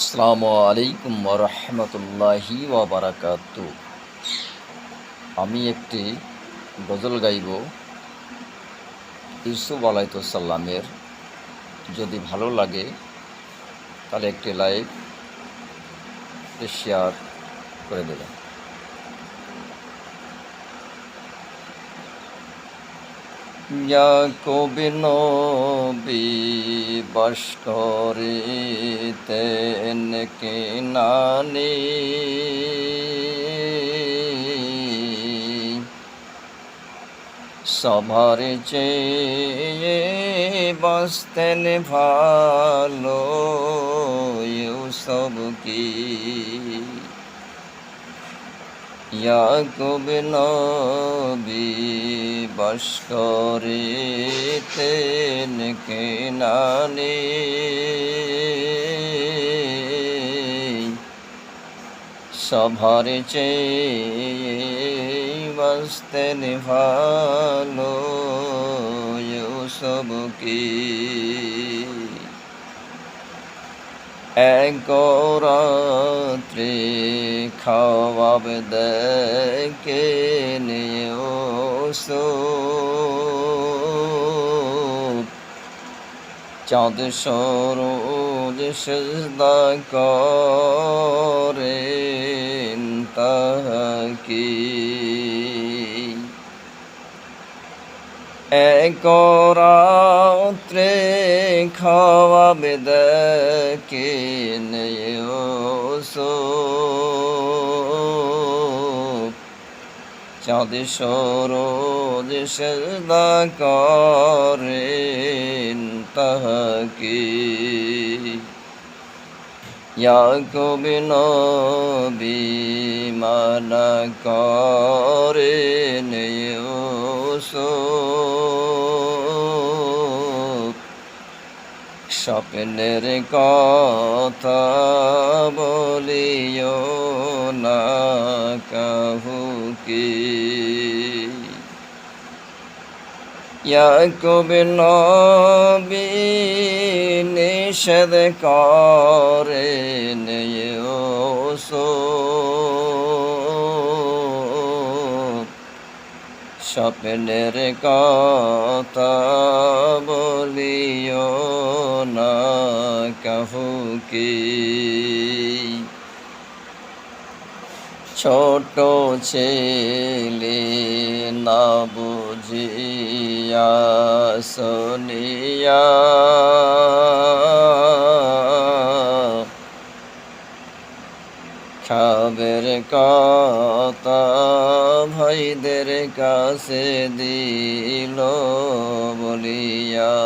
আসসালামু আলাইকুম রহমতুল্লাহি ওবরাকাত। আমি একটি গজল গাইব, ইউসুফ আলাইতুসাল্লামের যদি ভালো লাগে, তাহলে একটি লাইভ শেয়ার করে দেবেন। কবি নবী বাস করিতেন কিনানি সবার চেয়ে বাসতেন ভালো সব কি? ইয়াকুব নবী বাস করিতেন কেনানি সভার চেয়ে বাসতেন ভালো সব কি? এক রাত্রে খাওয়াব দেখে নিও চাঁদ সরোজ সজদা করেন তাহাকি এক রাত্রে খাওয়াবে দেখে চাঁদ সরোজ সদা করেন তাহাকে। নবী মানা করেন ইউসুফ স্বপ্নের কথা বলিও না কাহুকে ইয়াকুব নবী নিষেধ করেন ইউসুফ। স্বপ্নের কথা বলিও না কাহুকে ছোট ছেলে না বুঝিয়া শুনিয়া কথা ভাইদের কাছে দিল বলিয়া।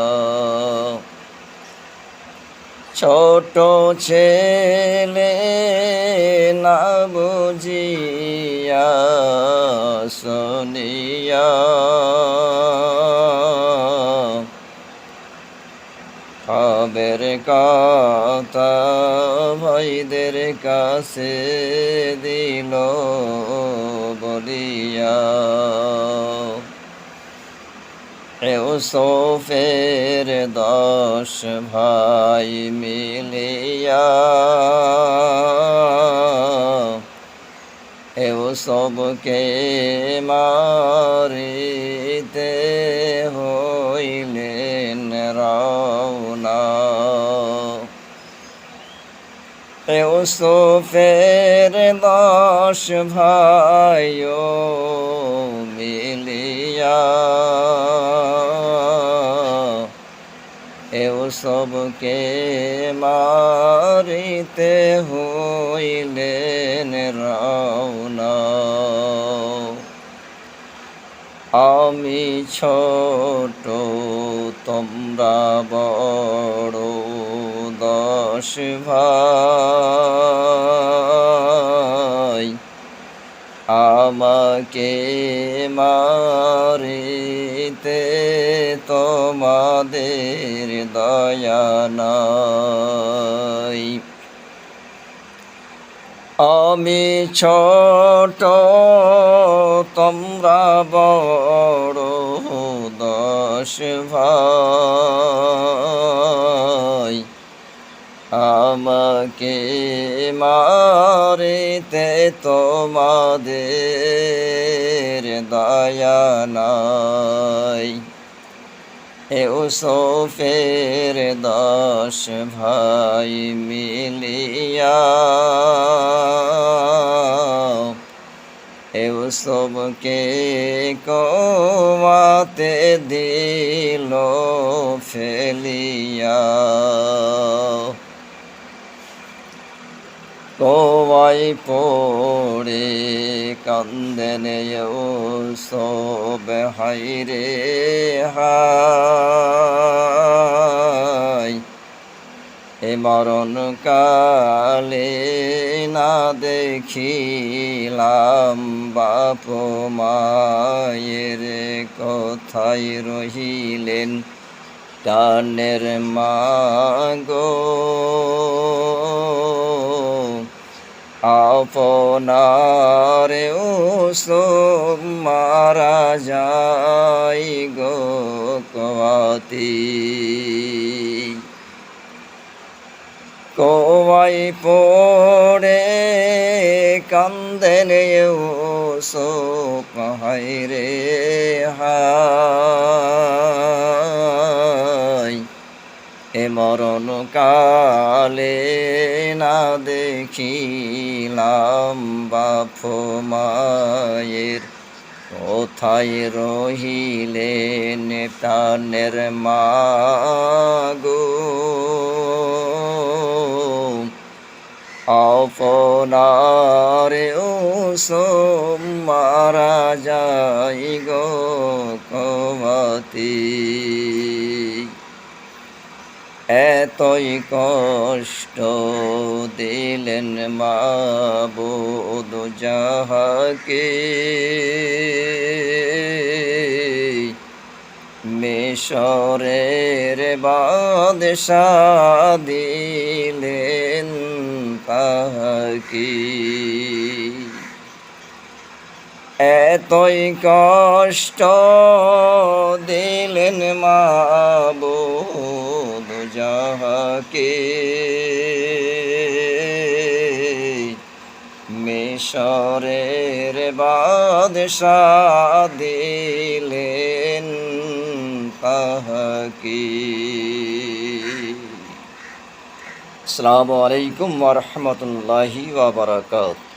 ছোট ছেলে না বুঝিয়া শুনিয়া খবের কথা ভাইদের কাছে দিল বলিয়া। ইউসুফের দশ ভাই মিলিয়া ইউসুফকে মারিতে হইলেন ইউসুফের দশ ভাই মিলিয়া। ইউসুফকে মারিতে হইলেন রওনা। আমি ছোট তোমরা বড়। দশ ভাই আমাকে মারিতে তোমাদের দয়া আমি ছোট তোমরা বড় দশ ভাই। আমার তাহাকে মারিতে তোমাদের দয়া নাই। ইউসুফের দশ ভাই মিলিয়া ইউসুফকে কোয়াতে দিল ফেলিয়া। কোয়াই পড়ে কান্দেন ইউসুফ হাইরে হাই এ মরণ কালে না দেখিলাম বাপ মায়ের কথাই রহিলেন টানের মাগো আপনারে ওসম মারা যাই গো কওয়াতি। কোয়াই পড়ে কান্দেন ইউসুফ হায়রে হায়। মরণ কালে না দেখিলাম বাপ মায়ের। কোথায় রহিলেন প্রাণের মাগো আপনারে ও মারা যাই গো কমাতি। এতই কষ্ট দিলেন মাবুদ যাহাকে। মিশরের বাদশাহ দিলেন তাহাকে এতই কষ্ট দিলেন মাবুদ যাহাকে মিশরের বাদশাহ দিলেন তাহাকে। আসসালামু আলাইকুম ওয়া রাহমাতুল্লাহি ওয়া বারাকাতুহু।